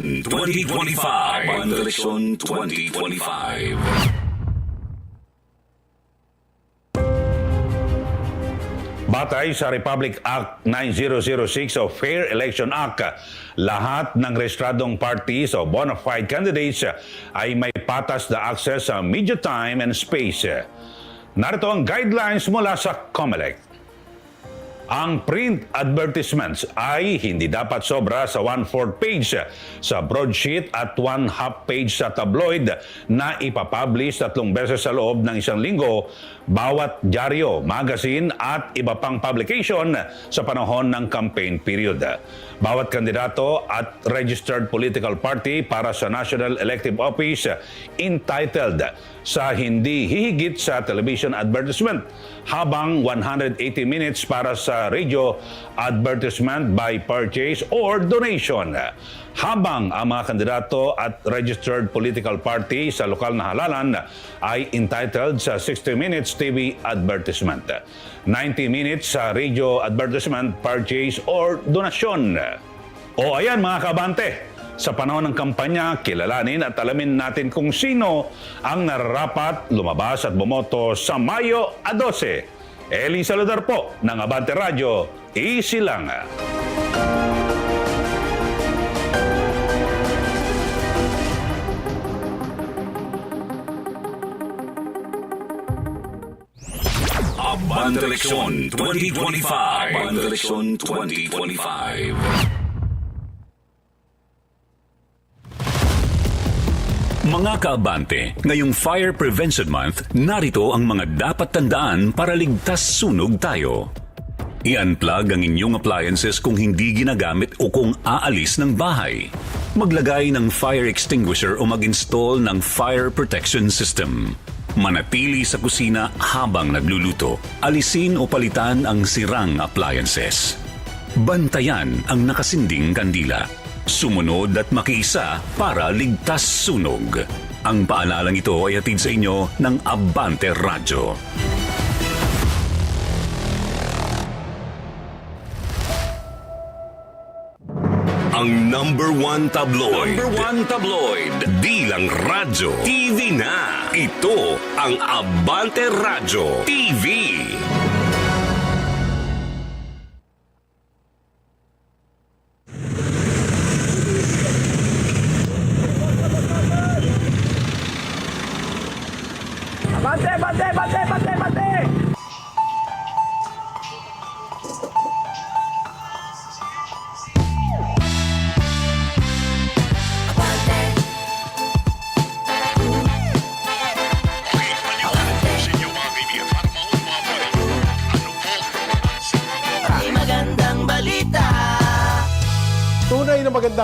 2025. Banda Eleksyon 2025. Batay sa Republic Act 9006 o Fair Election Act, lahat ng rehistradong parties o bona fide candidates ay may patas na access sa media time and space. Narito ang guidelines mula sa COMELEC. Ang print advertisements ay hindi dapat sobra sa one-fourth page sa broadsheet at one-half page sa tabloid na ipapublish tatlong beses sa loob ng isang linggo bawat dyaryo, magazine at iba pang publication sa panahon ng campaign period. Bawat kandidato at registered political party para sa National Elective Office entitled sa hindi hihigit sa television advertisement habang 180 minutes para sa radio advertisement by purchase or donation. Habang ang mga kandidato at registered political party sa lokal na halalan ay entitled sa 60 minutes TV advertisement, 90 minutes sa radio advertisement, purchase or donasyon. O ayan mga kabante, sa panahon ng kampanya, kilalanin at alamin natin kung sino ang nararapat lumabas at bumoto sa Mayo a 12. Eli Saludar po ng Abante Radio, easy lang. Banda Eleksyon 2025. Banda Eleksyon 2025. Mga kaabante, ngayong Fire Prevention Month, narito ang mga dapat tandaan para ligtas sunog tayo. I-unplug ang inyong appliances kung hindi ginagamit o kung aalis ng bahay. Maglagay ng fire extinguisher o mag-install ng fire protection system. Manatili sa kusina habang nagluluto. Alisin o palitan ang sirang appliances. Bantayan ang nakasinding kandila. Sumunod at makiisa para ligtas sunog. Ang paalalang ito ay atid sa inyo ng Abante Radyo. Ang number one tabloid. Number one tabloid. Di lang radyo. TV na. Ito ang Abante Radyo TV.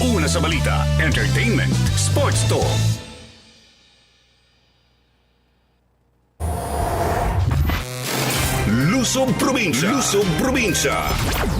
Una sa balita, entertainment, sports talk. Luzon Probinsya. Luzon Probinsya.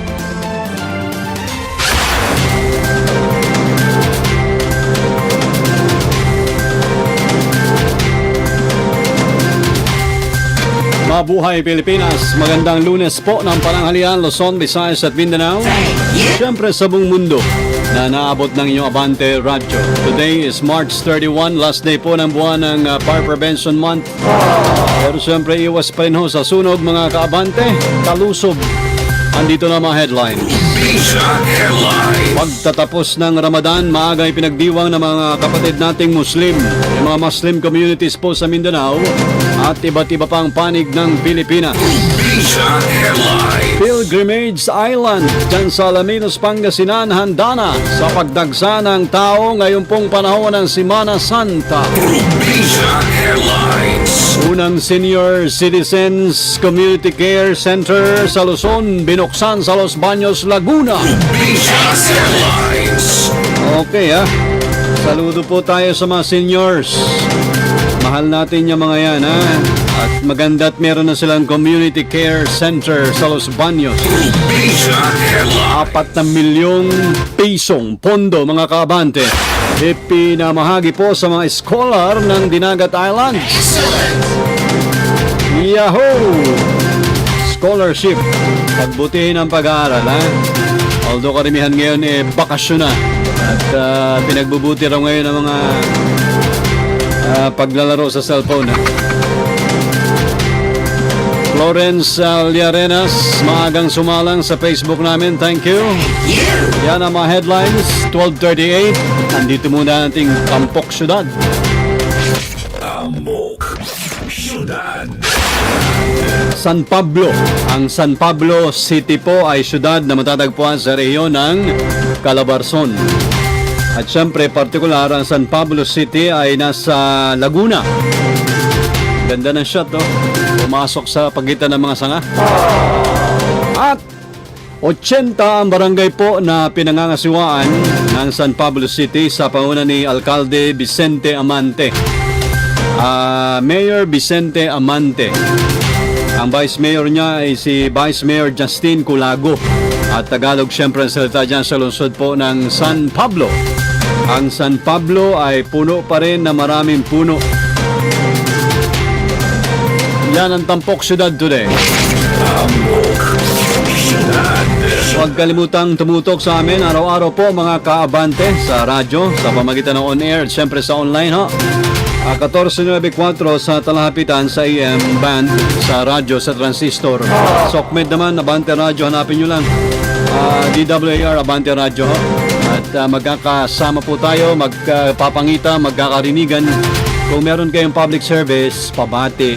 Mabuhay Pilipinas! Magandang lunes po ng pananghalian Luzon, Visayas at Mindanao. Siyempre sa buong mundo na naabot ng inyong Abante Radyo. Today is March 31, last day po ng buwan ng uh, Fire Prevention Month. Pero siyempre iwas pa rin ho sa sunog mga kaabante, kalusob. Andito na mga headlines. Pagtatapos ng Ramadan, maaga ay pinagdiwang ng mga kapatid nating Muslim, yung mga Muslim communities po sa Mindanao at iba't iba pang panig ng Pilipinas. Pilgrimage Island, dyan sa Alaminos, Pangasinan, handa na sa pagdagsa ng tao ngayon pong panahon ng Simana Santa. Unang Senior Citizens Community Care Center sa Luzon, binuksan sa Los Baños, Laguna. Okay ha. Saludo po tayo sa mga seniors. Mahal natin yung mga yan ha. At maganda at meron na silang community care center sa Los Baños. Apat na milyong pisong pondo mga kabante. Ipinamahagi po sa mga scholar ng Dinagat Islands. Yahoo! Scholarship. Pagbutihin ang pag-aaral ha. Although karamihan ngayon eh bakasyon na. At ah, pinagbubuti raw ngayon ng mga ah, paglalaro sa cellphone. Ha? Florence uh, Liarenas, maagang sumalang sa Facebook namin. Thank you. Yan ang mga headlines. 1238. Andito muna ating Tampok Syudad. San Pablo. Ang San Pablo City po ay syudad na matatagpuan sa rehiyon ng Calabarzon. At syempre, partikular, ang San Pablo City ay nasa Laguna. Ganda ng shot, no? Pumasok sa pagitan ng mga sanga. At 80 ang barangay po na pinangangasiwaan ng San Pablo City sa panguna ni Alcalde Vicente Amante. Ah, Mayor Vicente Amante. Ang Vice Mayor niya ay si Vice Mayor Justin Culago. At Tagalog siyempre ang salita dyan sa lungsod po ng San Pablo. Ang San Pablo ay puno pa rin na maraming puno. Yan ang Tampok Syudad today. Huwag kalimutang tumutok sa amin araw-araw po mga kaabante sa radyo, sa pamagitan ng on-air at syempre sa online ho. Ah, 1494 sa Talahapitan sa AM band sa radyo sa transistor. Sokmed naman, Abante Radio, hanapin nyo lang. Ah, DWAR, Abante Radio ho. At ah, magkakasama po tayo, magpapangita, magkakarinigan. Kung meron kayong public service, pabati,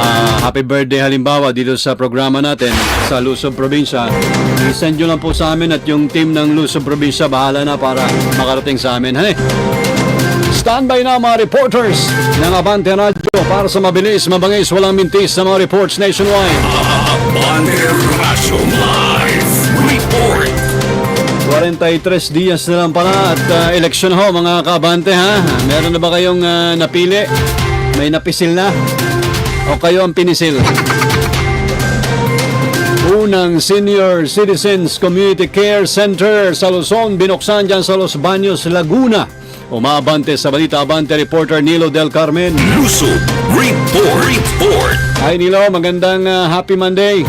Ah, happy birthday halimbawa dito sa programa natin sa Luzon Probinsya. I-send nyo lang po sa amin at yung team ng Luzon Probinsya bahala na para makarating sa amin. Hani? Standby na mga reporters ng Abante Radio para sa mabilis, mabangis, walang mintis sa mga reports nationwide. 43 dias na lang pala at uh, eleksyon ho mga kabante ha. Meron na ba kayong ah, napili? May napisil na? O kayo ang pinisil? Unang Senior Citizens Community Care Center sa Luzon, binuksan dyan sa Los Baños, Laguna. Umabante sa balita abante reporter Nilo Del Carmen. Lusob Report. Report. Hi Nilo, magandang ah, happy Monday.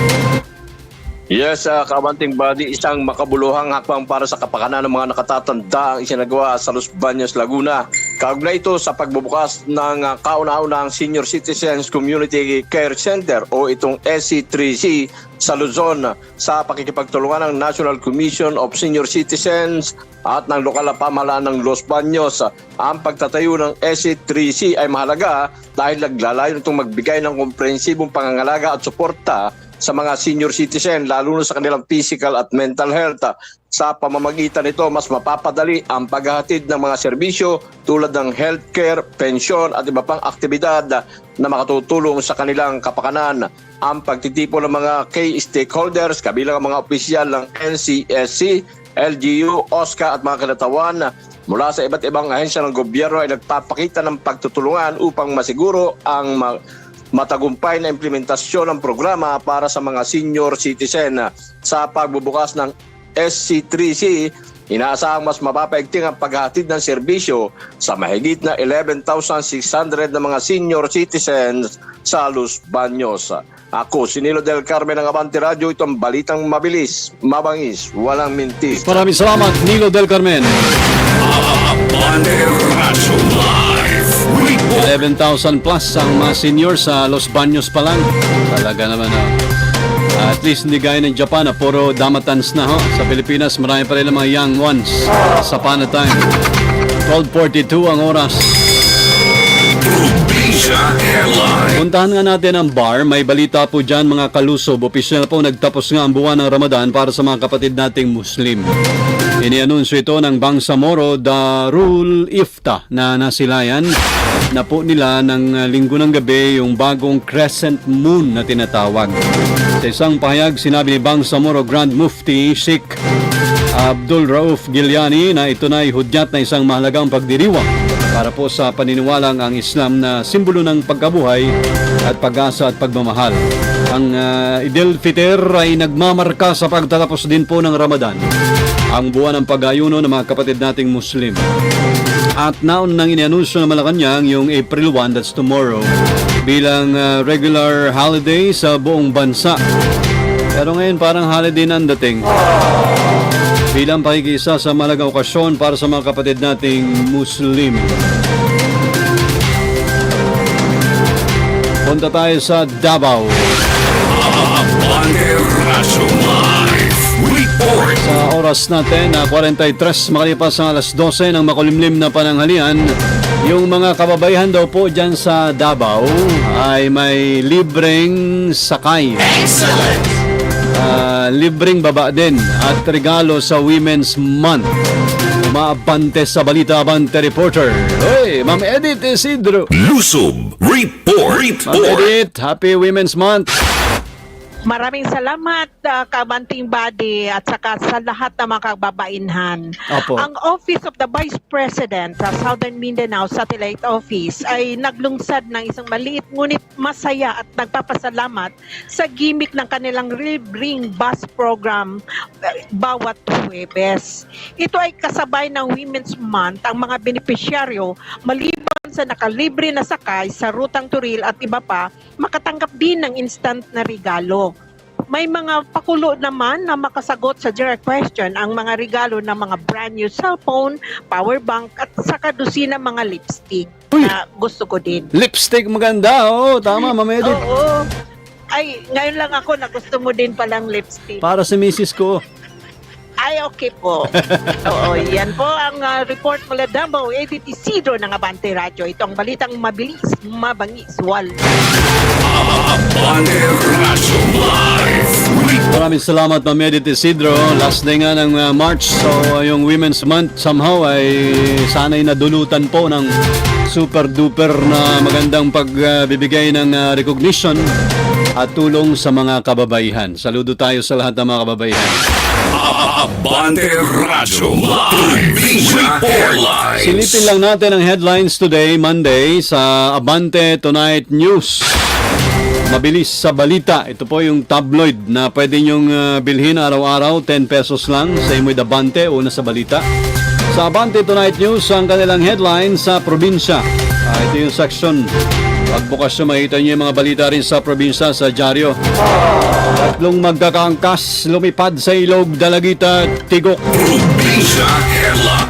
Yes, uh, kabanting body, isang makabuluhang hakbang para sa kapakanan ng mga nakatatanda ang isinagawa sa Los Baños, Laguna. Kaugnay ito sa pagbubukas ng uh, kauna-unang Senior Citizens Community Care Center o itong SC3C sa Luzon sa pakikipagtulungan ng National Commission of Senior Citizens at ng lokal na pamahalaan ng Los Baños. Ang pagtatayo ng SC3C ay mahalaga dahil naglalayo itong magbigay ng komprehensibong pangangalaga at suporta sa mga senior citizen lalo na sa kanilang physical at mental health. Sa pamamagitan nito, mas mapapadali ang paghahatid ng mga serbisyo tulad ng healthcare, pensyon at iba pang aktibidad na makatutulong sa kanilang kapakanan. Ang pagtitipo ng mga key stakeholders, kabilang ang mga opisyal ng NCSC, LGU, OSCA at mga kinatawan mula sa iba't ibang ahensya ng gobyerno ay nagpapakita ng pagtutulungan upang masiguro ang matagumpay na implementasyon ng programa para sa mga senior citizen. Sa pagbubukas ng SC3C, inaasahang mas mapapaigting ang paghatid ng serbisyo sa mahigit na 11,600 na mga senior citizens sa Los Baños. Ako, si Nilo Del Carmen ng Abante Radio, itong balitang mabilis, mabangis, walang mintis. Maraming salamat Nilo Del Carmen. Abante Radio. 11,000 plus ang mga senior sa Los Baños pa lang. Talaga naman ah. At least hindi gaya ng Japan na puro damatans na ho. Sa Pilipinas, marami pa rin mga young ones. Sa pana time. 12.42 ang oras. Puntahan nga natin ang bar. May balita po dyan mga kalusob. Opisyal po nagtapos nga ang buwan ng Ramadan para sa mga kapatid nating Muslim. Inianunsyo ito ng Bangsamoro Darul Ifta na nasilayan na po nila ng uh, linggo ng gabi yung bagong crescent moon na tinatawag. Sa isang pahayag, sinabi ni Bangsamoro Grand Mufti Sheikh Abdul Rauf Gilyani na ito na ay hudyat na isang mahalagang pagdiriwang para po sa paniniwalang ang Islam na simbolo ng pagkabuhay at pag-asa at pagmamahal. Ang uh, Idil Fitr ay nagmamarka sa pagtatapos din po ng Ramadan, ang buwan ng pag-ayuno ng mga kapatid nating Muslim. At naon nang inianunsyo ng Malacanang yung April 1, that's tomorrow, bilang uh, regular holiday sa buong bansa. Pero ngayon parang holiday na ang dating bilang pakikisa sa malagang okasyon para sa mga kapatid nating Muslim. Punta tayo sa Davao. Report. Sa oras natin na 43 makalipas ang alas 12 ng makulimlim na pananghalian, yung mga kababaihan daw po dyan sa Davao ay may libreng sakay. Ah, libreng baba din at regalo sa Women's Month. Umaabante sa balita Abante Reporter. Hey, Ma'am Edith Isidro. Lusob. Report. Ma'am Report. Edith, Happy Women's Month. Maraming salamat, uh, Kabanting Body, at saka sa lahat ng mga kababainhan. Opo. Ang Office of the Vice President sa Southern Mindanao Satellite Office ay naglungsad ng isang maliit ngunit masaya at nagpapasalamat sa gimmick ng kanilang libreng bus program uh, bawat Huwebes. Ito ay kasabay ng Women's Month ang mga benepisyaryo maliban sa nakalibre na sakay sa rutang Turil at iba pa, makatanggap din ng instant na regalo. May mga pakulo naman na makasagot sa direct question ang mga regalo ng mga brand new cellphone, power bank at saka dosina mga lipstick Uy! na gusto ko din. Lipstick maganda. Oo, tama, Ma'am Edith. Oo. Ay, ngayon lang ako na gusto mo din palang lipstick. Para sa misis ko. Ay, okay po. Oo, yan po ang ah, report mula Davao, Edith Isidro ng Abante Radio. Ito ang balitang mabilis, mabangis, wal. Abante Radyo Live. Maraming salamat, Ma'am Edith Isidro. Last day nga ng uh, March, so uh, yung Women's Month somehow ay sana'y nadulutan po ng super duper na magandang pagbibigay ng uh, recognition at tulong sa mga kababaihan. Saludo tayo sa lahat ng mga kababaihan. Abante Radyo Live. Silipin lang natin ang headlines today, Monday, sa Abante Tonight News. Mabilis sa balita. Ito po yung tabloid na pwede nyong uh, bilhin araw-araw, 10 pesos lang sa Imoy Abante, una sa balita. Sa Abante Tonight News, ang kanilang headline sa probinsya. Ah, ito yung section. Pagbukas nyo, makita nyo yung mga balita rin sa probinsya sa dyaryo. Tatlong magkakaangkas, lumipad sa ilog, dalagita, tigok.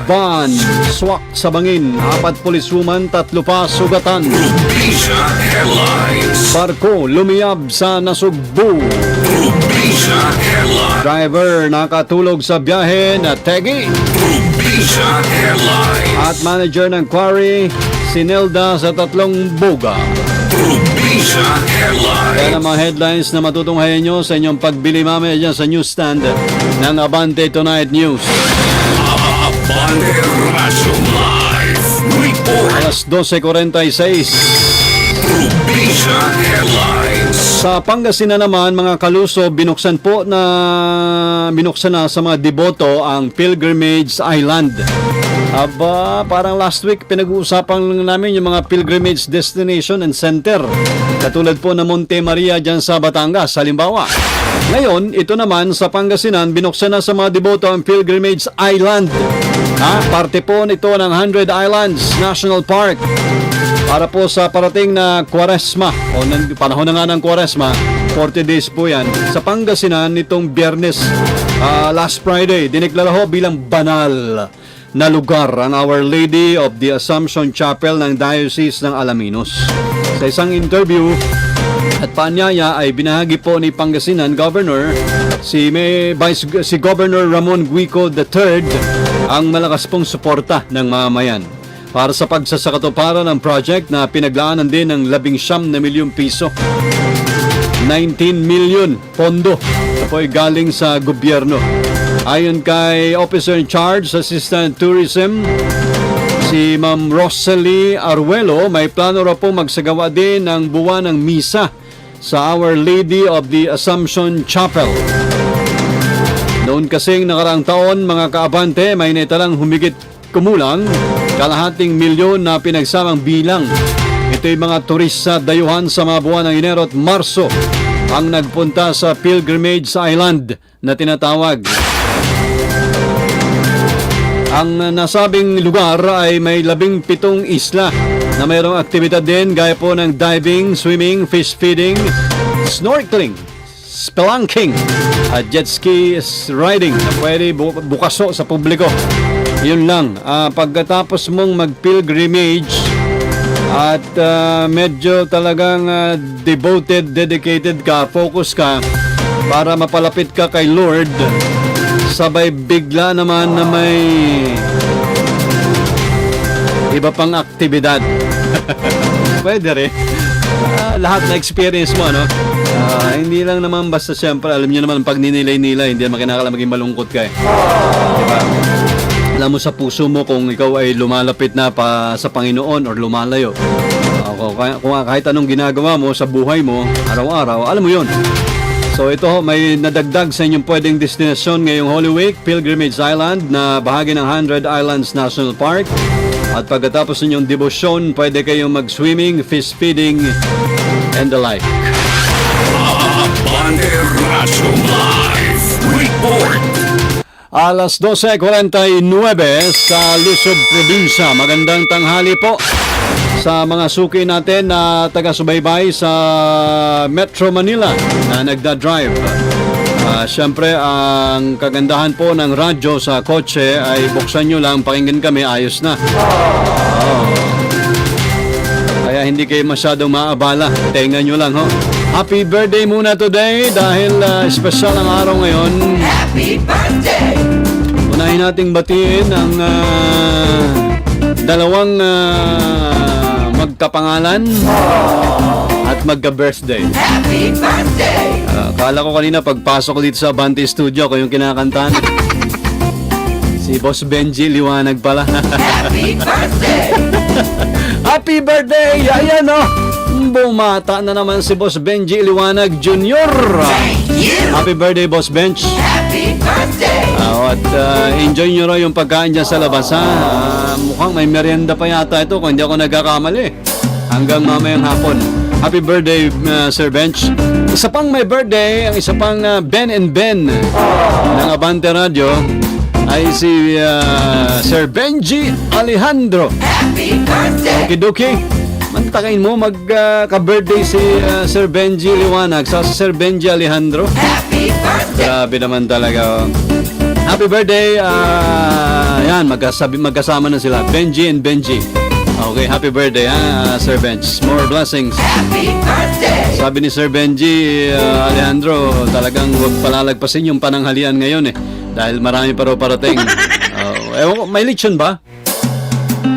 Van, swak sa bangin, apat policewoman, tatlo pa sugatan. Barko lumiyab sa nasugbu. Driver nakatulog sa biyahe na tegi. At manager ng quarry, sinelda sa tatlong buga. Yan ang mga headlines na matutunghayan nyo sa inyong pagbili mamaya dyan sa newsstand ng Abante Tonight News. Abante Radyo Live. Report. Alas 12.46. Probinsya Headlines. Sa Pangasinan naman, mga kaluso, binuksan po na binuksan na sa mga deboto ang Pilgrimage Island. Aba, parang last week pinag-uusapan namin yung mga pilgrimage destination and center. Katulad po ng Monte Maria dyan sa Batangas, halimbawa. Ngayon, ito naman sa Pangasinan, binuksan na sa mga deboto ang Pilgrimage Island. Ha? Parte po nito ng 100 Islands National Park para po sa parating na Kwaresma o nan, panahon na nga ng Kwaresma 40 days po yan sa Pangasinan nitong biyernes ah, last Friday dineklara ho bilang banal na lugar ang Our Lady of the Assumption Chapel ng Diocese ng Alaminos sa isang interview At paanyaya ay binahagi po ni Pangasinan Governor si May Vice si Governor Ramon Guico III ang malakas pong suporta ng mamayan para sa pagsasakatuparan ng project na pinaglaanan din ng 19 na milyong piso. 19 million pondo na po ay galing sa gobyerno. Ayon kay Officer in Charge Assistant Tourism, si Ma'am Rosalie Arguelo, may plano raw po magsagawa din ng buwan ng misa sa Our Lady of the Assumption Chapel. Noon kasing nakaraang taon, mga kaabante, may naitalang humigit kumulang kalahating milyon na pinagsamang bilang. Ito'y mga turista dayuhan sa mga buwan ng Enero at Marso ang nagpunta sa Pilgrimage Island na tinatawag. Ang nasabing lugar ay may labing pitong isla na mayroong aktibidad din gaya po ng diving, swimming, fish feeding, snorkeling, spelunking at jet ski riding na pwede bu- bukaso sa publiko. Yun lang, ah, pagkatapos mong mag-pilgrimage at ah, medyo talagang ah, devoted, dedicated ka, focus ka para mapalapit ka kay Lord, sabay bigla naman na may iba pang aktibidad. Pwede rin. Ah, lahat na experience mo, no? Ah, hindi lang naman basta siyempre, alam niyo naman pag ninilay-nilay, hindi naman kinakala maging malungkot ka eh. Diba? Alam mo sa puso mo kung ikaw ay lumalapit na pa sa Panginoon or lumalayo. Ah, kung, kung kahit anong ginagawa mo sa buhay mo, araw-araw, alam mo yon. So ito may nadagdag sa inyong pwedeng destinasyon ngayong Holy Week, Pilgrimage Island na bahagi ng 100 Islands National Park. At pagkatapos ninyong debosyon, pwede kayong mag-swimming, fish feeding, and the like. Alas 12.49 sa Luzon Probinsya. Magandang tanghali po sa mga suki natin na taga-subaybay sa Metro Manila na nagda-drive. Ah, Siyempre, ang kagandahan po ng radyo sa kotse ay buksan nyo lang, pakinggan kami, ayos na. Oo. Kaya hindi kayo masyadong maabala. Tenga nyo lang, ho. Happy birthday muna today dahil ah, special ang araw ngayon. Happy birthday! Unahin nating batiin ang ah, dalawang ah, magkapangalan at magka-birthday. Happy birthday! Ah, kala ko kanina pagpasok ko dito sa Abante Studio ko yung kinakantahan. Si Boss Benji, liwanag pala. Happy birthday! Happy birthday! Ayan o! Bumata na naman si Boss Benji Liwanag Jr. Happy birthday, Boss Bench! Happy birthday! Ah, at ah, enjoy nyo raw yung pagkain dyan sa labas ha. Ah, mukhang may merienda pa yata ito kung hindi ako nagkakamali. Hanggang mamayang hapon. Happy birthday, ah, Sir Bench. Isa pang may birthday, ang isa pang ah, Ben and Ben ng Abante Radio ay si ah, Sir Benji Alejandro. Happy birthday! Okidoki. Mantakain mo magka-birthday si ah, Sir Benji Liwanag sa Sir Benji Alejandro. Happy birthday! Grabe naman talaga. oh. Happy birthday! ah yan, magkasabi, magkasama na sila. Benji and Benji. Okay, happy birthday ha, Sir Benj. More blessings. Happy birthday! Sabi ni Sir Benji ah, Alejandro, talagang huwag palalagpasin yung pananghalian ngayon eh. Dahil marami pa raw parating. Oh, ewan ko, may lechon ba?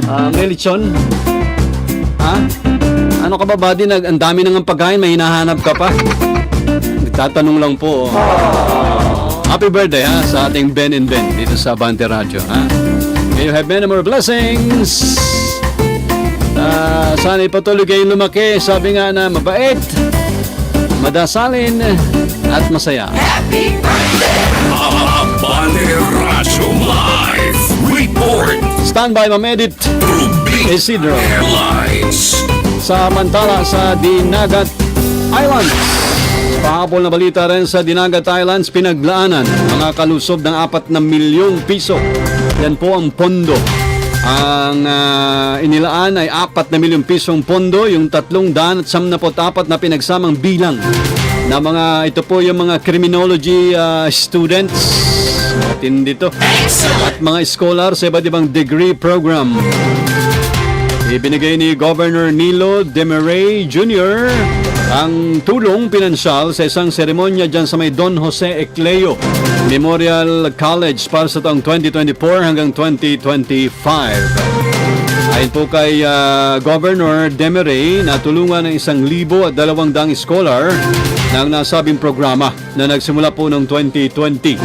Ah, may lechon? Ha? Ano ka ba, buddy? Nag, ang dami nang pagkain, may hinahanap ka pa. Nagtatanong lang po. oh. Happy birthday ha sa ating Ben and Ben dito sa Abante Radio. Ha? May you have many more blessings. Ah, sana'y patuloy kayong lumaki. Sabi nga na mabait, madasalin, at masaya. Happy birthday! Abante Radyo Live Report. Stand by, Ma'am Edith Rubik Isidro. Airlines. Samantala sa Dinagat Islands. Pahapol na balita rin sa Dinagat Islands, pinaglaanan mga kalusob ng 4 na milyong piso. Yan po ang pondo. Ang ah, inilaan ay 4 na milyong pisong pondo, yung tatlong daan at samnapot-apat na pinagsamang bilang na mga, ito po yung mga criminology ah, students. Matindi to. At mga scholar sa iba't ibang degree program. Ibinigay ni Governor Nilo Demaray Jr. ang tulong pinansyal sa isang seremonya dyan sa may Don Jose Ecleo Memorial College para sa taong 2024 hanggang 2025. Ayon po kay ah, Governor Demeray na tulungan ng isang libo at dalawang dang scholar ng nasabing programa na nagsimula po noong 2020.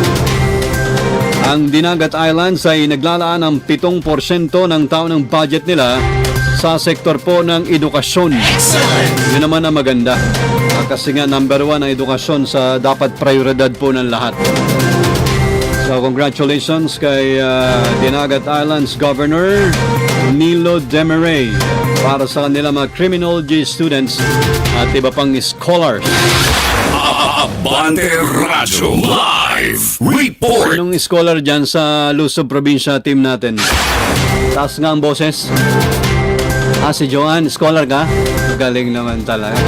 Ang Dinagat Islands ay naglalaan ng 7% ng taon ng budget nila sa sektor po ng edukasyon. Yun naman ang maganda. Ah, Kasi nga number one ang edukasyon sa dapat prioridad po ng lahat. So congratulations kay ah, Dinagat Islands Governor Nilo Demaray para sa kanila mga criminology students at iba pang scholars. Abante Radyo Live Report. Anong scholar dyan sa Luzon Probinsya team natin? Taas nga ang boses. Ah, si Joanne, scholar ka? Galing naman talaga.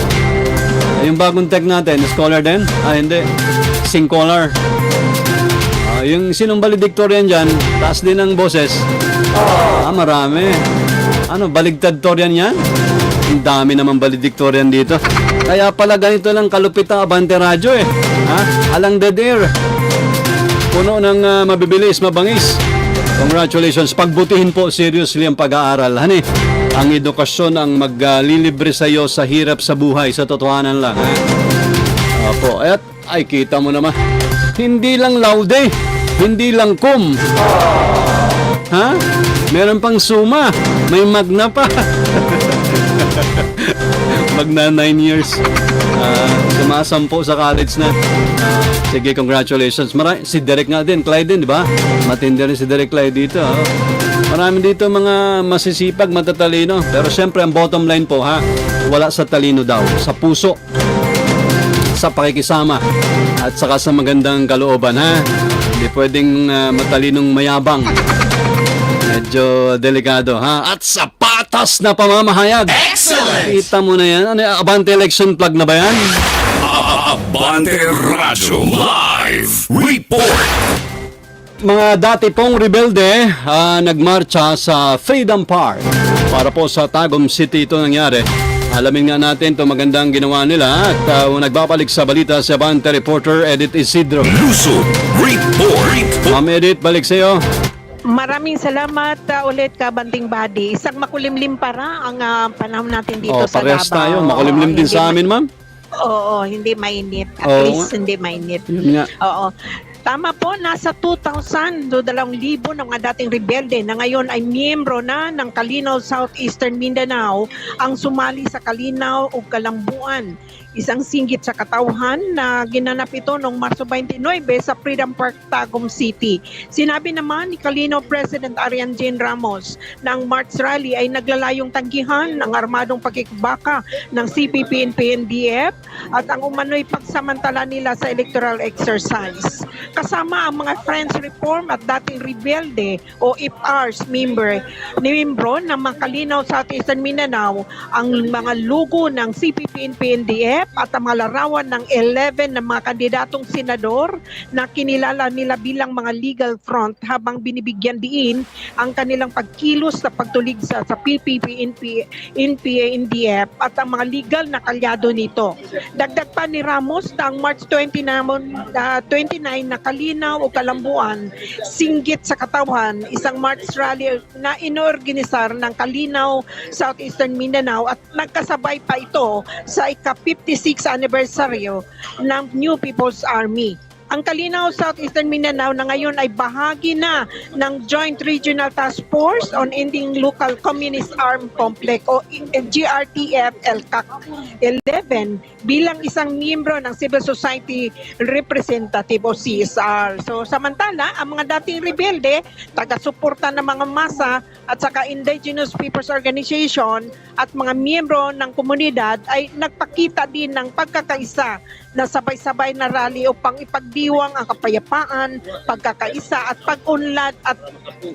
Yung bagong tech natin, scholar din? Ah, hindi. Singolar. Ah, yung sinong valedictorian dyan, taas din ang boses. Ah, marami. Ano, baligtadtorian yan? Ang dami naman valedictorian dito. Kaya pala ganito lang kalupit ang Abante Radyo eh. Ha? Alang dead air. Puno ng ah, mabibilis, mabangis. Congratulations. Pagbutihin po seriously ang pag-aaral. Hani, ang edukasyon ang maglilibre sa iyo sa hirap sa buhay. Sa totohanan lang. Opo. At, ay, kita mo naman. Hindi lang laude. Hindi lang kum. Ha? Meron pang suma. May magna pa. Magna 9 years. Ah, sumasampo sa college na. Sige, congratulations. Mara si Derek nga din, Clyde din, di ba? Matindi rin si Derek Clyde dito. oh. Marami dito mga masisipag, matatalino. Pero syempre, ang bottom line po, ha? Wala sa talino daw, sa puso sa pakikisama at saka sa magandang kalooban ha. Hindi pwedeng ah, matalinong mayabang. Medyo delikado ha. At sa patas na pamamahayag. Excellent! Kita mo na yan. Ano? Abante election plug na ba yan? Abante Radyo Live Report. Mga dati pong rebelde ah, nagmarcha sa Freedom Park para po sa Tagum City ito nangyari. Alamin nga natin ito magandang ginawa nila at ah, nagbabalik sa balita si Abante reporter Edith Isidro. Luzon Report. Ma'am Edith, balik sa iyo. Maraming salamat uh, ulit ka Banting Body. Isang makulimlim para ang uh, panahon natin dito Oh, sa parehas Davao. tayo. Makulimlim din Hindi sa amin, ma'am. Oo, hindi mainit. At Oo least hindi mainit. Yun nga. Oo. Tama po, nasa 2,000 do 2,000 ng mga dating rebelde na ngayon ay miyembro na ng Kalinaw Southeastern Mindanao ang sumali sa Kalinaw o Kalambuan. Isang singgit sa katauhan na ginanap ito noong Marso 29 sa Freedom Park, Tagum City. Sinabi naman ni Kalinaw President Arian Jane Ramos na ang March Rally ay naglalayong tanggihan ng armadong pagkikbaka ng CPP and PNDF at ang umano'y pagsamantala nila sa electoral exercise. Kasama ang mga Friends Reform at dating rebelde o IPRs member, membro ng mga Kalinaw Southeastern Mindanao ang mga lugo ng CPP and PNDF at ang mga larawan ng 11 ng mga kandidatong senador na kinilala nila bilang mga legal front habang binibigyan diin ang kanilang pagkilos sa pagtulig sa, sa PPP, NP, NPA, NDF at ang mga legal na kalyado nito. Dagdag pa ni Ramos na ang March 20 namon, ah, 29 na Kalinaw o Kalambuan, singgit sa katawan, isang March rally na inorganisar ng Kalinaw, Southeastern Mindanao at nagkasabay pa ito sa ika-56 anniversaryo ng New People's Army. Ang Kalinaw Southeastern Mindanao na ngayon ay bahagi na ng Joint Regional Task Force on Ending Local Communist Armed Conflict o GRTF LCAC 11 bilang isang miyembro ng Civil Society Representative o CSR. So samantala, ang mga dating rebelde, taga-suporta ng mga masa at saka Indigenous Peoples Organization at mga miyembro ng komunidad ay nagpakita din ng pagkakaisa na sabay-sabay na rally upang ipagdiwang ang kapayapaan, pagkakaisa at pag-unlad at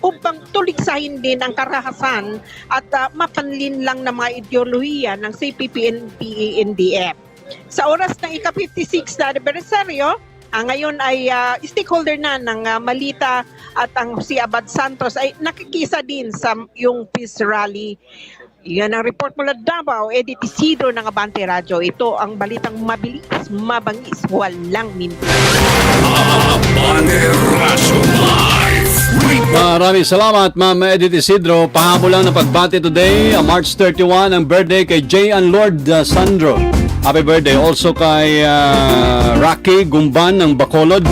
upang tuligsahin din ang karahasan at ah, mapanlin lang ng mga ideolohiya ng CPP and PENDF. Sa oras ng ika-56 na anibersaryo, ah, ngayon ay ah, stakeholder na ng ah, Malita at ang si Abad Santos ay nakikisa din sa yung peace rally Yan ang report mula Davao, Edith Isidro ng Abante Radyo. Ito ang balitang mabilis, mabangis, walang minti. Abante Radyo Live. Maraming salamat, Ma'am Edith Isidro. Pahabol lang ng pagbati today, uh, March 31, ang birthday kay J. and Lord uh, Sandro. Happy birthday also kay uh, Rocky Gumban ng Bacolod.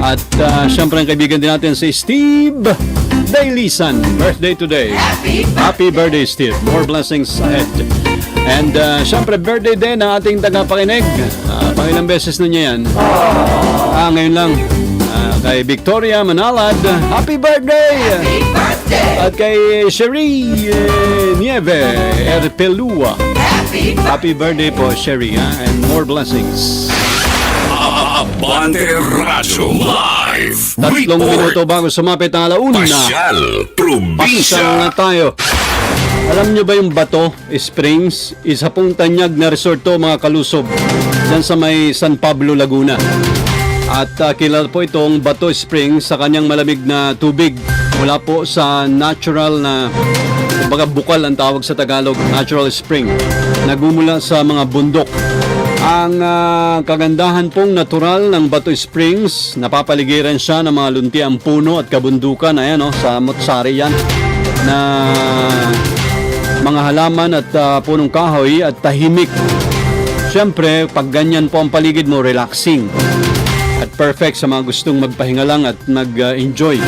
At uh, syempre ang kaibigan din natin si Steve Dailisan. Birthday today. Happy birthday, Steve. More blessings ahead. And uh, syempre birthday din ng ating tagapakinig. Uh, pangilang beses na niya yan. Ah, ngayon lang. Ah, kay Victoria Manalad, happy birthday! Happy birthday. At kay Sherry eh, Nieve Erpelua, Happy happy birthday po Sherry and more blessings. Abante Radyo Live Tatlong minuto bago sumapit ang alauna. Pasyal Pasyal na Probinsya tayo. Alam nyo ba yung Bato Springs? Isa pong tanyag na resort to mga kalusob. Diyan sa may San Pablo, Laguna. At uh, kilala po itong Bato Springs sa kanyang malamig na tubig. Mula po sa natural na kumbaga bukal ang tawag sa Tagalog, natural spring. Nagmumula sa mga bundok. Ang ah, kagandahan pong natural ng Bato Springs, napapaligiran siya ng mga luntiang puno at kabundukan. Ayan, oh, sa Motsari yan. Na mga halaman at ah, punong kahoy at tahimik. Siyempre, pag ganyan po ang paligid mo, relaxing. At perfect sa mga gustong magpahinga lang at mag-enjoy.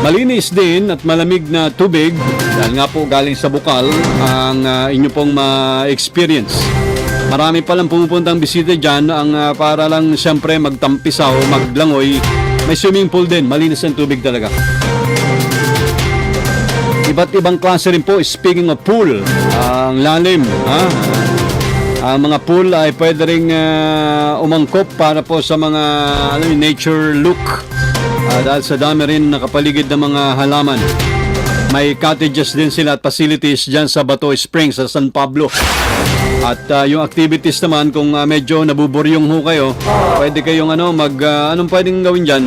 Malinis din at malamig na tubig dahil nga po galing sa bukal ang ah, inyo pong ma-experience. Marami palang pumupuntang bisita dyan ang ah, para lang siyempre magtampisaw, maglangoy. May swimming pool din, malinis ang tubig talaga. Iba't ibang klase rin po, speaking of pool, ang lalim. Ha? Ang mga pool ay pwede rin ah, umangkop para po sa mga yun, nature look. Ah, dahil sa dami rin nakapaligid ng mga halaman. May cottages din sila at facilities dyan sa Bato Springs sa San Pablo. At ah, yung activities naman kung ah, medyo nabuburyong ho kayo, pwede kayong ano mag ah, anong pwedeng gawin diyan?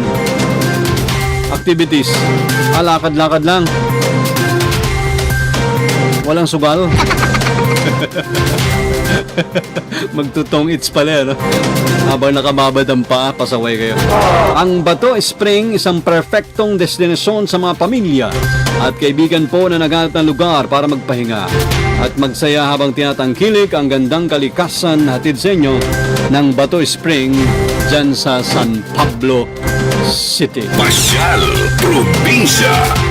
Activities. Ah, lakad-lakad lang. Walang sugal. Magtutong its pala, no? Habang nakababad ang paa, pasaway kayo. Ang Bato Spring, isang perfectong destinasyon sa mga pamilya at kaibigan po na naghanap ng lugar para magpahinga at magsaya habang tinatangkilik ang gandang kalikasan hatid sa inyo ng Bato Spring dyan sa San Pablo City. Pasyal Probinsya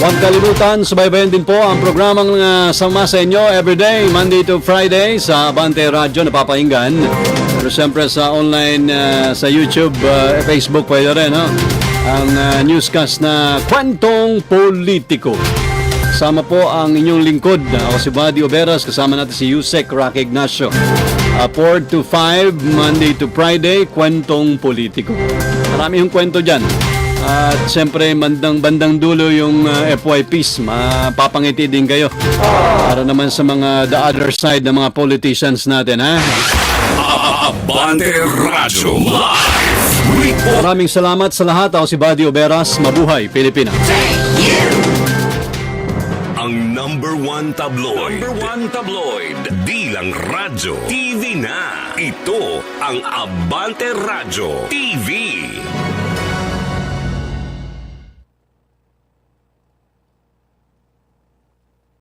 Huwag kalimutan, subaybayan din po ang programang uh, sama sa inyo everyday, Monday to Friday sa Abante Radio na papahinggan. Pero siyempre sa online, uh, sa YouTube, uh, Facebook pwede rin, no? Ang uh, newscast na Kwentong Politiko. Kasama po ang inyong lingkod. Ako si Buddy Oberas, kasama natin si Yusek Roque Ignacio. Uh, 4 to 5, Monday to Friday, Kwentong Politiko. Marami yung kwento dyan. At siyempre, bandang, bandang dulo yung uh, FYPs, mapapangiti din kayo. Para naman sa mga the other side ng mga politicians natin, ha? Abante Radyo Live Maraming salamat sa lahat. Ako si Buddy Oberas. Mabuhay, Pilipinas. Ang number one tabloid Number one tabloid Di lang radyo TV na Ito ang Abante Radyo TV